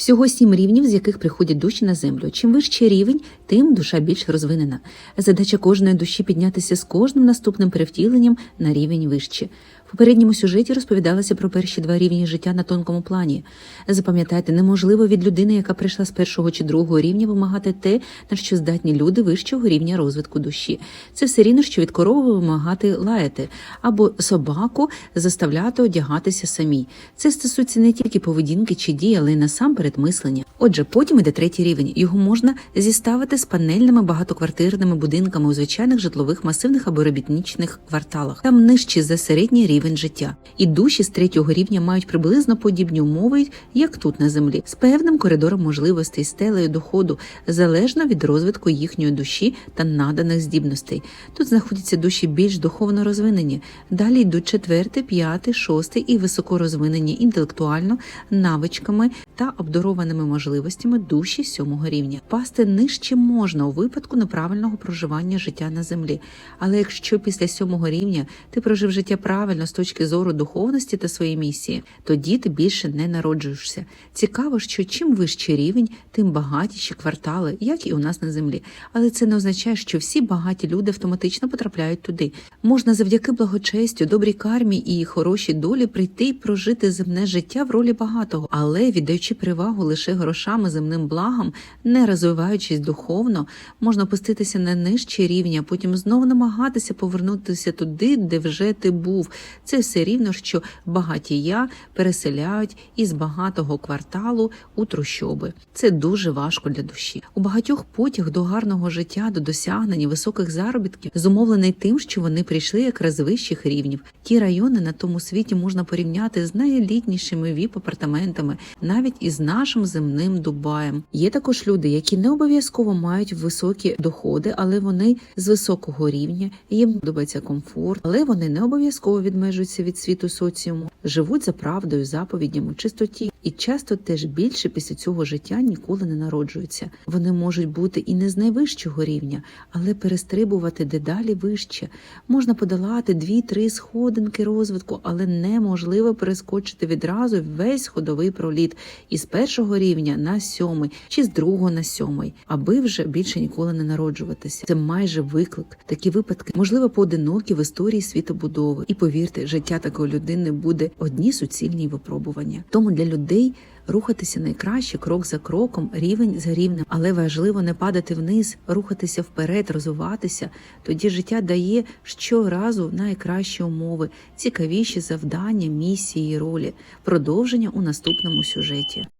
Всього сім рівнів, з яких приходять душі на землю. Чим вищий рівень, тим душа більш розвинена. Задача кожної душі піднятися з кожним наступним перевтіленням на рівень вище. В попередньому сюжеті розповідалося про перші два рівні життя на тонкому плані. Запам'ятайте, неможливо від людини, яка прийшла з першого чи другого рівня, вимагати те, на що здатні люди вищого рівня розвитку душі. Це все рівно, що від корови вимагати лаяти, або собаку заставляти одягатися самій. Це стосується не тільки поведінки чи дій, але й насамперед мислення. Отже, потім іде третій рівень. Його можна зіставити з панельними багатоквартирними будинками у звичайних житлових масивних або робітничних кварталах. Там нижче за середній рівень життя. І душі з третього рівня мають приблизно подібні умови, як тут на землі, з певним коридором можливостей, стелею доходу, залежно від розвитку їхньої душі та наданих здібностей. Тут знаходяться душі більш духовно розвинені. Далі йдуть четвертий, п'ятий, шостий і високо розвинені інтелектуально, навичками та обдарованими можливостями душі сьомого рівня. Пасти нижче можна у випадку неправильного проживання життя на землі. Але якщо після сьомого рівня ти прожив життя правильно з точки зору духовності та своєї місії, тоді ти більше не народжуєшся. Цікаво, що чим вищий рівень, тим багатіші квартали, як і у нас на землі. Але це не означає, що всі багаті люди автоматично потрапляють туди. Можна завдяки благочестю, добрій кармі і хорошій долі прийти і прожити земне життя в ролі багатого, але віддаючи перевагу лише грошам і земним благам, не розвиваючись духовно, можна опуститися на нижчий рівень, а потім знову намагатися повернутися туди, де вже ти був. Це все рівно, що багатія переселяють із багатого кварталу у трущоби. Це дуже важко для душі. У багатьох потяг до гарного життя, до досягнення високих заробітків зумовлений тим, що вони прийшли якраз вищих рівнів. Ті райони на тому світі можна порівняти з найелітнішими віп-апартаментами, навіть із нашим земним Дубаєм. Є також люди, які не обов'язково мають високі доходи, але вони з високого рівня, їм подобається комфорт, але вони не обов'язково відмежуються від світу соціуму, живуть за правдою, заповідями, чистоті, і часто теж більше після цього життя ніколи не народжуються. Вони можуть бути і не з найвищого рівня, але перестрибувати дедалі вище. Можна подолати дві-три сходинки розвитку, але неможливо перескочити відразу весь ходовий проліт із першого рівня на сьомий чи з другого на сьомий, аби вже більше ніколи не народжуватися. Це майже виклик. Такі випадки можливо поодинокі в історії світобудови. І повірте, життя такої людини буде одні суцільні випробування. Тому для людей. Рухатися найкраще крок за кроком, рівень за рівнем, але важливо не падати вниз, рухатися вперед, розвиватися. Тоді життя дає щоразу найкращі умови, цікавіші завдання, місії і ролі. Продовження у наступному сюжеті.